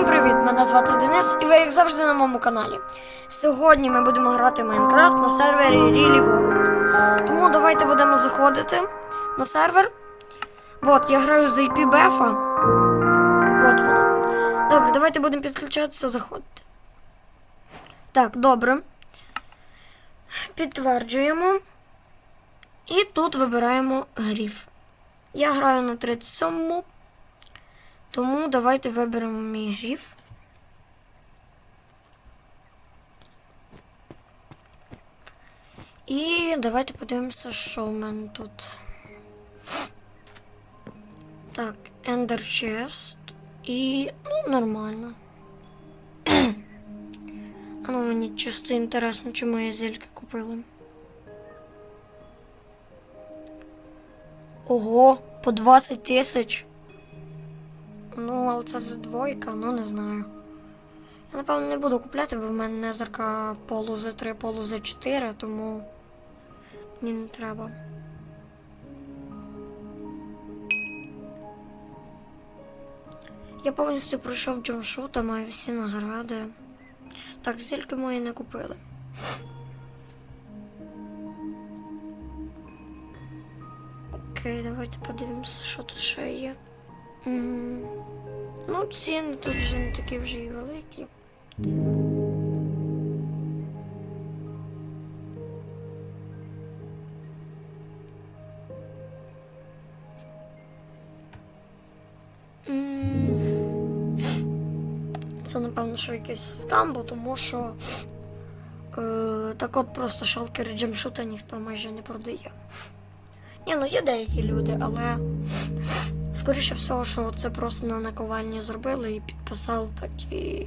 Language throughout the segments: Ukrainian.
Всім привіт! Мене звати Денис, і ви як завжди на моєму каналі. Сьогодні ми будемо грати в Майнкрафт на сервері Really World. Тому давайте будемо заходити на сервер. От, я граю за IP Бефа. От воно. Добре, давайте будемо підключатися, заходити. Так, добре. Підтверджуємо. І тут вибираємо гріф. Я граю на 37-му. Тому давайте виберемо мій гріф. І давайте подивимося, що в мене тут. Так, Ender Chest. І. ну, нормально. а ну мені чисто інтересно, чому я зельки купила. Ого, по 20 тисяч. Ну, але це за двойка, ну не знаю. Я напевно не буду купляти, бо в мене незерка полу за 3, полу за 4, тому мені не треба. Я повністю пройшов джамшута, маю всі награди. Так, зільки мої не купили. Окей, давайте подивимося, що тут ще є. Ну, ціни тут вже не такі вже і великі. Це, напевно, що якийсь скам, бо тому що е, так от просто шалкери джемшута ніхто майже не продає. Ні, ну є деякі люди, але скоріше всього, що це просто на наковальні зробили і підписали так і.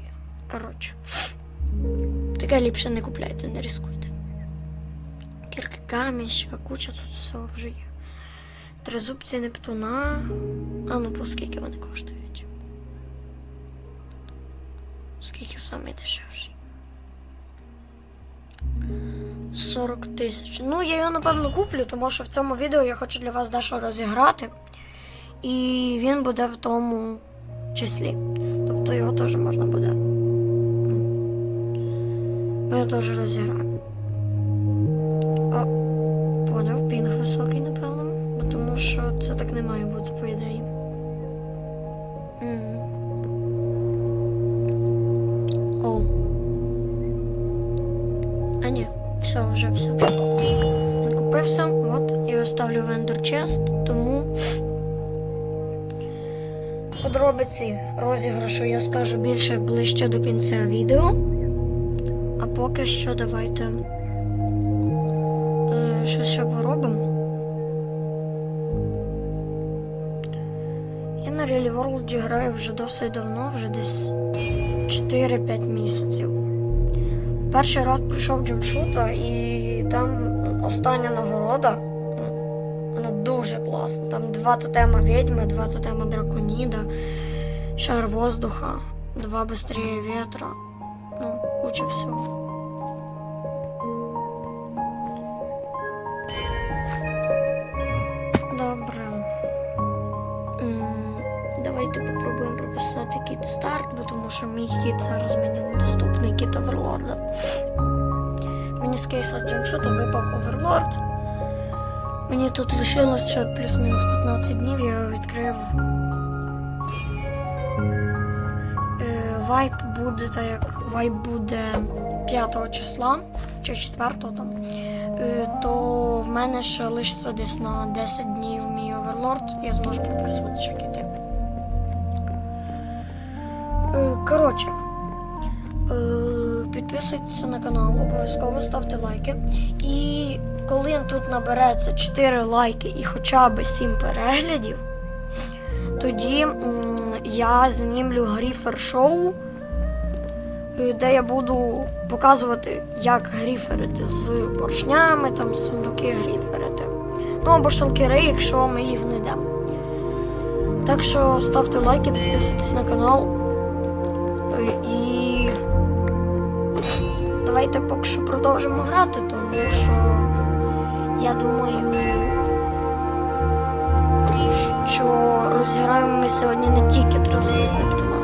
Коротше. Таке ліпше не купляйте, не ризикуйте. Кірки камінщика, куча тут всього вже є. Тризубці Нептуна. А ну по скільки вони коштують? Скільки самий дешевший? 40 тисяч. Ну, я його напевно куплю, тому що в цьому відео я хочу для вас дещо розіграти. І він буде в тому числі. Тобто його теж можна буде. Ми його теж розіграємо. О, поняв, пінг високий, напевно. Тому що це так не має бути, по ідеї. О. А ні, все, вже все. Він купився, от, я ставлю в Ender Chest, тому подробиці розіграшу я скажу більше ближче до кінця відео. А поки що давайте е, щось ще поробимо. Я на Really World граю вже досить давно, вже десь 4-5 місяців. Перший раз прийшов джемшута і там остання нагорода. Класна. Там два тотема відьми, два тотема драконіда, шар воздуха, два быстрее ветра. Ну, куча всього. Добре. Давайте попробуємо прописати кіт старт, бо тому що мій кіт зараз мені недоступний кіт оверлорда. Мені з кейса джемшота випав оверлорд. Мені тут лишилось ще плюс-мінус 15 днів, я відкрив. Е, Вайп буде так як вайп буде 5 числа чи 4 там. Е, то в мене ще лишиться десь на 10 днів мій оверлорд, я зможу прописувати ще Коротше, е, підписуйтесь на канал, обов'язково ставте лайки. І коли тут набереться 4 лайки і хоча б 7 переглядів, тоді я знімлю гріфер шоу, е, де я буду показувати, як гріферити з поршнями, там сундуки гріферити. Ну або шалкери, якщо ми їх не йдемо. Так що ставте лайки, підписуйтесь на канал. Е, І давайте поки що продовжимо грати, тому що я думаю, що розіграємо ми сьогодні не тільки трозовість Нептуна.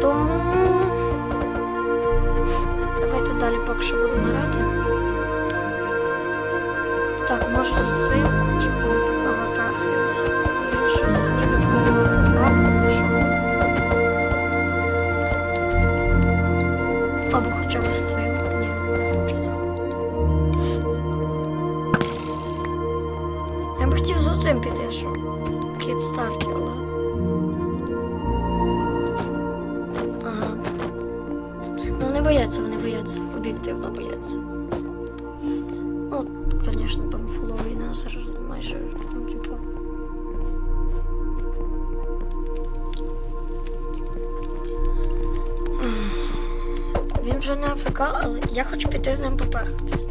Тому давайте далі поки що будемо грати. Так, може з цим. Хотів з оцим піти, що в кіт-старті, але. Ага. Ну, вони бояться, вони бояться, об'єктивно бояться. Ну, звісно, там фоловий назар майже, ну, типу. Він вже не АФК, але я хочу піти з ним поперхатись.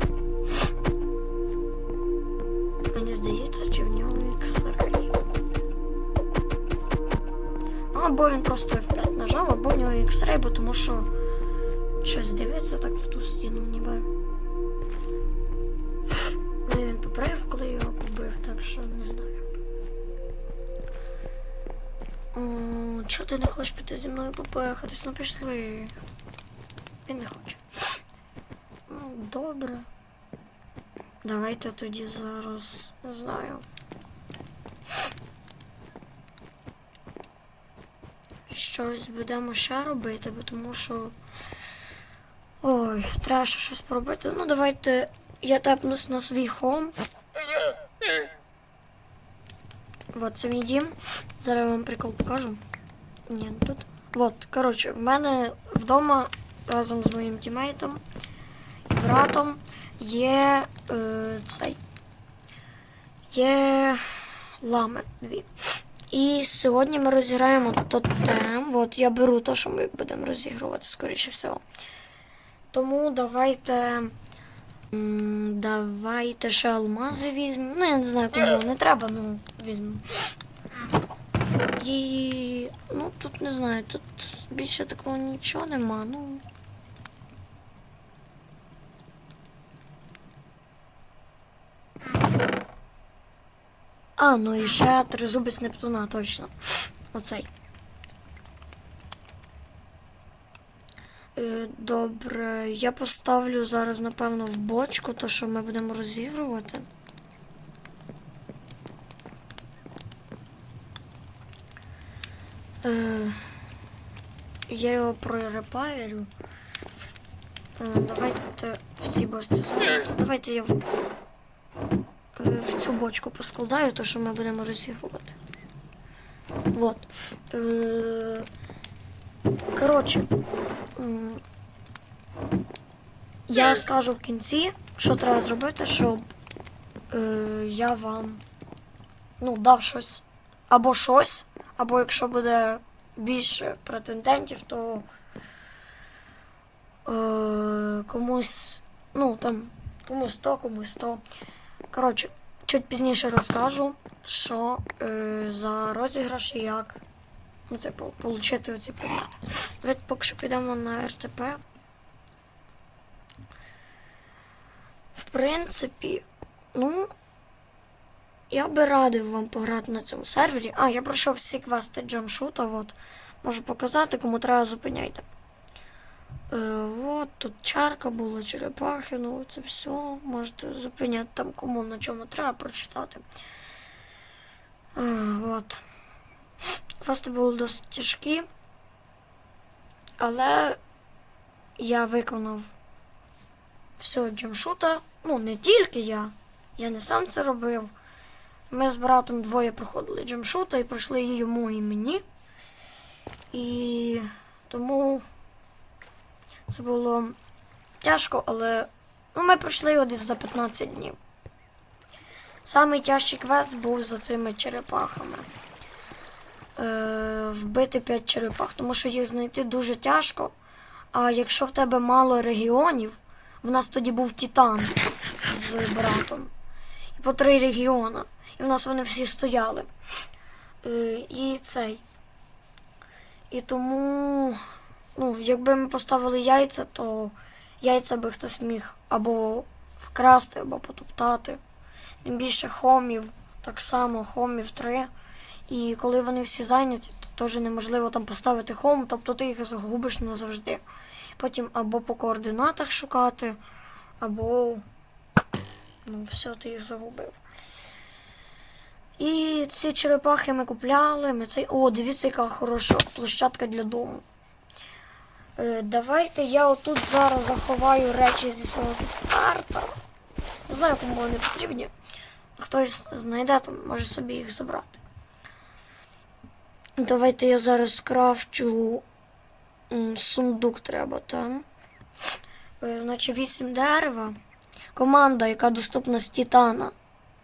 Або він просто F5 нажав, або в нього X-Ray, бо тому що щось дивиться так в ту стіну ніби. Ну і він поправив, коли його побив, так що не знаю. О, чого ти не хочеш піти зі мною попехатись? Ну пішли. Він не хоче. Добре. Давайте тоді зараз не знаю. Щось будемо ще робити, бо тому що. Ой, треба ще щось поробити. Ну, давайте я тепнусь на свій хом. Вот це мій дім. Зараз вам прикол покажу. Ні, ну тут. Вот, коротше, в мене вдома разом з моїм тімейтом і братом є е, цей. Є лами дві. І сьогодні ми розіграємо тотем. От я беру те, що ми будемо розігрувати, скоріше всього. Тому давайте. Давайте ще алмази візьмемо. Ну, я не знаю, кому не треба, ну візьмемо. І. Ну, тут не знаю, тут більше такого нічого нема. Ну. А, ну і ще тризубець Нептуна, точно. Оцей. Е, Добре, я поставлю зараз, напевно, в бочку, то що ми будемо розігрувати. Е, я його прорепайрю. Е, давайте всі бочці зайняті. Давайте я в, в, цю бочку поскладаю, то що ми будемо розігрувати. Вот. Е, коротше. Я скажу в кінці, що треба зробити, щоб е, я вам ну, дав щось або щось, або якщо буде більше претендентів, то е, комусь, ну там, комусь то, комусь то. Коротше, чуть пізніше розкажу, що е, за розіграш і як ну, типу, отримати оці предмети. Давайте поки що підемо на РТП. В принципі, ну, я би радив вам пограти на цьому сервері. А, я пройшов всі квести джамшута, от. Можу показати, кому треба зупиняйте. Е, от, тут чарка була, черепахи, ну це все. Можете зупиняти там, кому на чому треба прочитати. Е, от. Квести були досить тяжкі, але я виконав все джамшута. Ну, не тільки я. Я не сам це робив. Ми з братом двоє проходили джамшута і пройшли йому і мені. І тому це було тяжко, але ну, ми пройшли його десь за 15 днів. Самий тяжчий квест був за цими черепахами. Е, вбити 5 черепах, тому що їх знайти дуже тяжко. А якщо в тебе мало регіонів, в нас тоді був Титан з братом. І по три регіона. І в нас вони всі стояли. Е, і цей. І тому, ну, якби ми поставили яйця, то яйця би хтось міг або вкрасти, або потоптати. Тим більше хомів, так само хомів три. І коли вони всі зайняті, то теж неможливо там поставити хом, тобто ти їх загубиш назавжди. Потім або по координатах шукати, або ну, все, ти їх загубив. І ці черепахи ми купляли. Ми цей... О, дивіться, яка хороша площадка для дому. Е, давайте я отут зараз заховаю речі зі свого кідстарта. Не знаю, кому вони потрібні. Хтось знайде там, може собі їх забрати. Давайте я зараз скрафчу сундук треба там. Е, Значить 8 дерева. Команда, яка доступна з Титана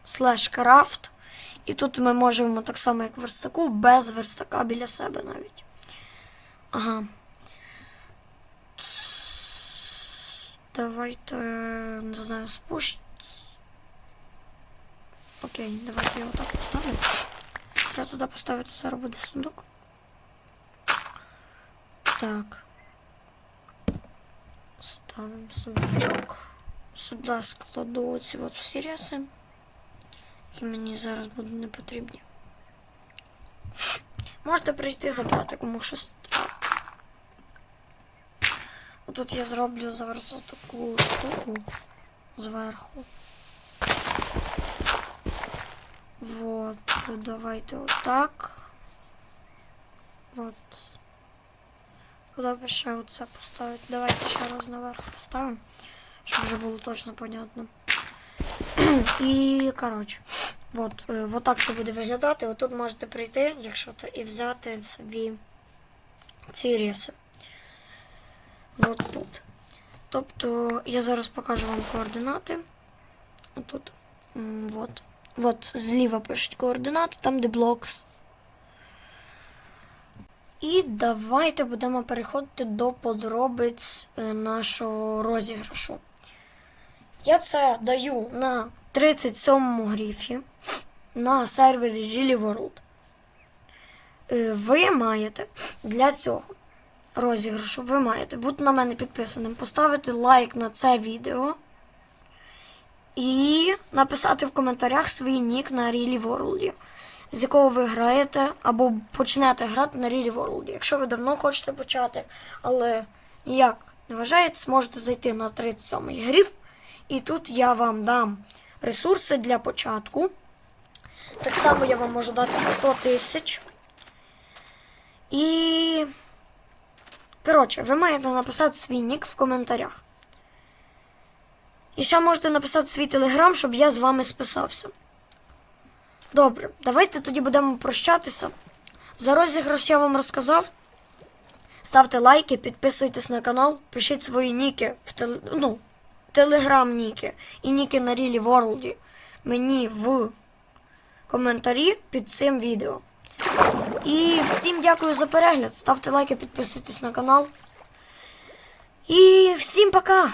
слеш крафт. І тут ми можемо так само, як верстаку, без верстака біля себе навіть. Ага. Давайте, не знаю, спущ. Окей, давайте я отак поставлю. Треба туди поставити, зараз буде сундук. Так. Ставимо сундучок. Сюди складу оці от всі ряси, які мені зараз будуть не потрібні. Можете прийти забрати, кому щось треба. Отут я зроблю зараз таку штуку зверху. Вот, давайте отак. Вот. Куди б ще оце поставити? Давайте ще раз наверх поставимо, щоб вже було точно понятно. І, коротше, от, е, от так це буде виглядати. Отут можете прийти, якщо то, і взяти собі ці риси. От тут. Тобто я зараз покажу вам координати. Отут. М, Вот. От зліва пишуть координати, там де блокс. І давайте будемо переходити до подробиць е, нашого розіграшу. Я це даю на 37-му гріфі на сервері Really World. Е, Ви маєте для цього розіграшу, ви маєте бути на мене підписаним, поставити лайк на це відео і написати в коментарях свій нік на Really World, з якого ви граєте, або почнете грати на Really World. Якщо ви давно хочете почати, але ніяк не вважаєте, зможете зайти на 37-й гріф, і тут я вам дам ресурси для початку. Так само я вам можу дати 100 тисяч. І. Коротше, ви маєте написати свій нік в коментарях. І ще можете написати свій телеграм, щоб я з вами списався. Добре, давайте тоді будемо прощатися. За розіграш я вам розказав. Ставте лайки, підписуйтесь на канал, пишіть свої ніки в тел... ну, телеграм-ніки і ніки на Рілі Ворлді мені в коментарі під цим відео. І всім дякую за перегляд. Ставте лайки, підписуйтесь на канал. І всім пока!